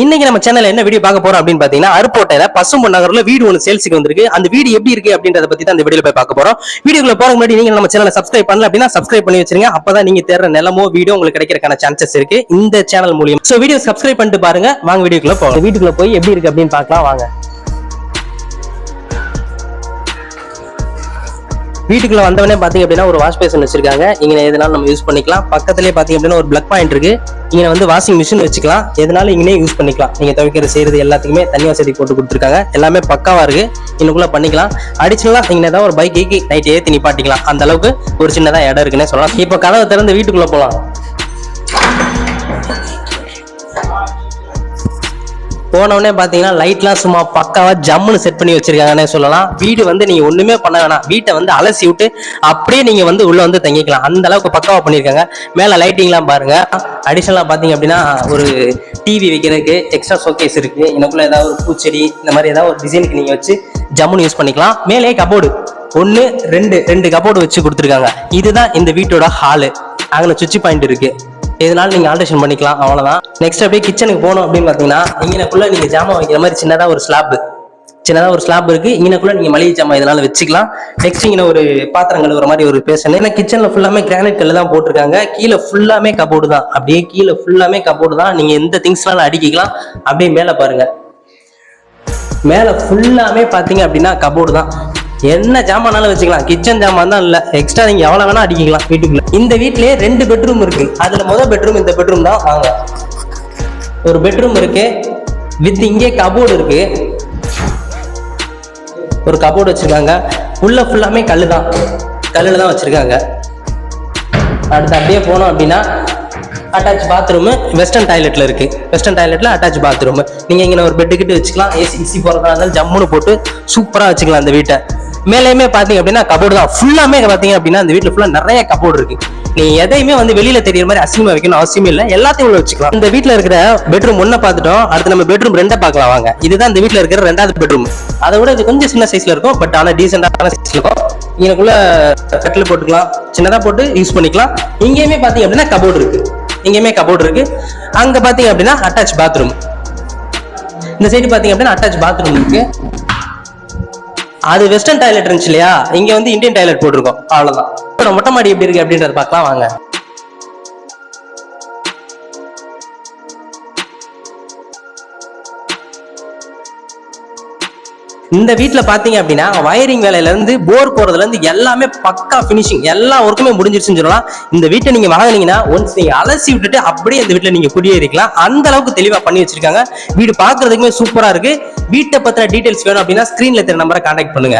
இன்னைக்கு நம்ம சேனல்ல என்ன வீடியோ பார்க்க போறோம் அப்படின்னு பாத்தீங்கன்னா அருப்போட்டையில பசும்பு நகர்ல வீடு ஒன்று சேல்ஸுக்கு வந்திருக்கு. அந்த வீடு எப்படி இருக்கு அப்படின்றத பத்தி தான் இந்த வீடியோ போய் பார்க்க போறோம். வீடியோக்குள்ள போறதுக்கு முன்னாடி நீங்க நம்ம சேனலை சப்ஸ்கிரைப் பண்ணல அப்படின்னா சப்ஸ்கிரைப் பண்ணி வச்சிருங்க. அப்பதான் நீங்க தேடுற நிலமோ வீடியோ உங்களுக்கு கிடைக்கிறக்கான சான்சஸ் இருக்கு. இந்த சேனல் மூலியம். சோ வீடியோ சப்ஸ்கிரைப் பண்ணிட்டு பாருங்க. வாங்க வீடியோக்குள்ள போங்க வீட்டுக்குள்ள போய் எப்படி இருக்கு அப்படின்னு பார்க்கலாம். வாங்க. வீட்டுக்குள்ள வந்தவனே பாத்தீங்க அப்படின்னா ஒரு வாஷ் பேசன் வச்சிருக்காங்க. இங்க எதனால நம்ம யூஸ் பண்ணிக்கலாம். பக்கத்துலயே பாத்தீங்க அப்படின்னா ஒரு பிளக் பாயிண்ட் இருக்கு. இங்க வந்து வாஷிங் மிஷின் வச்சுக்கலாம். எதனால இங்கே யூஸ் பண்ணிக்கலாம். நீங்க துவைக்கிற செய்யறது எல்லாத்துக்குமே தண்ணி வசதி போட்டு கொடுத்துருக்காங்க. எல்லாமே பக்காவா இருக்கு. இன்னுக்குள்ள பண்ணிக்கலாம். அடிஷனலா நீங்க ஏதாவது ஒரு பைக் ஏக்கி நைட் ஏத்தி நிப்பாட்டிக்கலாம். அந்த அளவுக்கு ஒரு சின்னதா இடம் இருக்குன்னே சொல்லலாம். இப்போ கதவை திறந்து வீட்டுக்குள்ள போலாம். போனவொடனே பாத்தீங்கன்னா லைட்லாம் சும்மா பக்காவா ஜம்முன்னு செட் பண்ணி வச்சிருக்காங்கன்னே சொல்லலாம். வீடு வந்து நீங்க ஒண்ணுமே பண்ண வேணாம். வீட்டை வந்து அலசி விட்டு அப்படியே நீங்க வந்து உள்ள வந்து தங்கிக்கலாம். அந்த அளவுக்கு பக்காவா பண்ணிருக்காங்க மேல லைட்டிங்லாம் பாருங்க. அடிஷனலா பாத்தீங்க அப்படின்னா ஒரு டிவி வைக்கிறதுக்கு எக்ஸ்ட்ரா ஷோகேஸ் இருக்கு. எனக்குள்ள ஏதாவது ஒரு பூச்செடி இந்த மாதிரி ஏதாவது ஒரு டிசைனுக்கு நீங்க வச்சு ஜம்முன்னு யூஸ் பண்ணிக்கலாம். மேலே கபோர்டு ஒன்னு ரெண்டு ரெண்டு கபோர்டு வச்சு கொடுத்துருக்காங்க. இதுதான் இந்த வீட்டோட ஹாலு அங்கே சுவிட்ச் பாயிண்ட் இருக்கு. இதனால நீங்க ஆல்ட்ரேஷன் பண்ணிக்கலாம் அவ்வளவுதான். நெக்ஸ்ட் அப்படியே கிச்சனுக்கு போகணும் அப்படின்னு பாத்தீங்கன்னா இங்கனக்குள்ள நீங்க ஜாமான் வைக்கிற மாதிரி சின்னதா ஒரு ஸ்லாப் சின்னதா ஒரு ஸ்லாப் இருக்கு. இங்கனக்குள்ள நீங்க மளிகை ஜாமான் இதனால வச்சுக்கலாம். நெக்ஸ்ட் இங்க ஒரு பாத்திரம் கழுவுற மாதிரி ஒரு பேஷன் ஏன்னா கிச்சன்ல ஃபுல்லாமே கிரானைட் கல்லு தான் போட்டிருக்காங்க. கீழே ஃபுல்லாமே கபோர்டு தான். அப்படியே கீழே ஃபுல்லாமே கபோர்டு தான். நீங்க எந்த திங்ஸ்னாலும் அடிக்கிக்கலாம். அப்படியே மேல பாருங்க. மேல ஃபுல்லாமே பாத்தீங்க அப்படின்னா கபோர்டு தான். என்ன ஜாமானாலும் வச்சுக்கலாம். கிச்சன் ஜாமான் தான் இல்ல. எக்ஸ்ட்ரா நீங்க எவ்வளவு வேணா அடிக்கலாம் வீட்டுக்குள்ள. இந்த வீட்லயே ரெண்டு பெட்ரூம் இருக்கு. அதுல முதல் பெட்ரூம் இந்த பெட்ரூம் தான் வாங்க. ஒரு பெட்ரூம் இருக்கு. வித் இங்கே கபோர்டு இருக்கு. ஒரு கபோர்டு வச்சிருக்காங்க. உள்ள ஃபுல்லாமே கல்லு தான் கல்லுல தான் வச்சிருக்காங்க. அடுத்து அப்படியே போனோம் அப்படின்னா அட்டாச் பாத்ரூம் வெஸ்டர்ன் டாய்லெட்ல இருக்கு. வெஸ்டர்ன் டாய்லெட்ல அட்டாச் பாத்ரூம் நீங்க இங்க ஒரு பெட்டு கிட்ட வச்சுக்கலாம். ஏசி இசி போறதா இருந்தாலும் ஜம்முன்னு போட்டு சூப்பரா வச்சுக்கலாம் அந்த வீட்டை. மேலேயுமே பார்த்தீங்க அப்படின்னா கபோர்டு தான். ஃபுல்லாமே பார்த்தீங்க அப்படின்னா அந்த வீட்டில் ஃபுல்லாக நிறைய கபோர்டு இருக்கு. நீ எதையுமே வந்து வெளியில தெரியற மாதிரி அசிங்கமா வைக்கணும் அவசியமே இல்லை. எல்லாத்தையும் உள்ள வச்சுக்கலாம். இந்த வீட்டில் இருக்கிற பெட்ரூம் ஒன்ன பார்த்துட்டோம். அடுத்து நம்ம பெட்ரூம் ரெண்டை பார்க்கலாம் வாங்க. இதுதான் இந்த வீட்டில் இருக்கிற ரெண்டாவது பெட்ரூம் அதை விட இது கொஞ்சம் சின்ன சைஸ்ல இருக்கும் பட் ஆனா டீசென்டான சைஸ்ல இருக்கும். இதுக்குள்ள கட்டில் போட்டுக்கலாம். சின்னதா போட்டு யூஸ் பண்ணிக்கலாம். இங்கேயுமே பாத்தீங்க அப்படின்னா கபோர்டு இருக்கு. இங்கேயுமே கபோர்டு இருக்கு. அங்க பாத்தீங்க அப்படின்னா அட்டாச் பாத்ரூம் இந்த சைடு பாத்தீங்க அப்படின்னா அட்டாச் பாத்ரூம் இருக்கு. அது வெஸ்டர்ன் டாய்லெட் இருந்துச்சு இல்லையா? இங்க வந்து இந்தியன் டாய்லெட் போட்டிருக்கோம். அவ்வளவுதான். அப்புறம் மொட்டை மாடி எப்படி இருக்கு அப்படின்றத பார்க்கலாம் வாங்க. இந்த வீட்டில் பாத்தீங்க அப்படின்னா வயரிங் வேலையில இருந்து போர் போறதுல இருந்து எல்லாமே பக்கா ஃபினிஷிங் எல்லா ஒர்க்குமே முடிஞ்சிருச்சுன்னு சொல்லலாம். இந்த வீட்டை நீங்க வாங்கினீங்கன்னா ஒன்ஸ் நீங்க அலசி விட்டுட்டு அப்படியே இந்த வீட்டில் நீங்க குடியேறிக்கலாம். அந்த அளவுக்கு தெளிவா பண்ணி வச்சிருக்காங்க. வீடு பாக்குறதுக்குமே சூப்பரா இருக்கு. வீட்டை பத்தின டீடைல்ஸ் வேணும் அப்படின்னா ஸ்கிரீன்ல தெரிய நம்பரை கான்டாக்ட் பண்ணுங்க.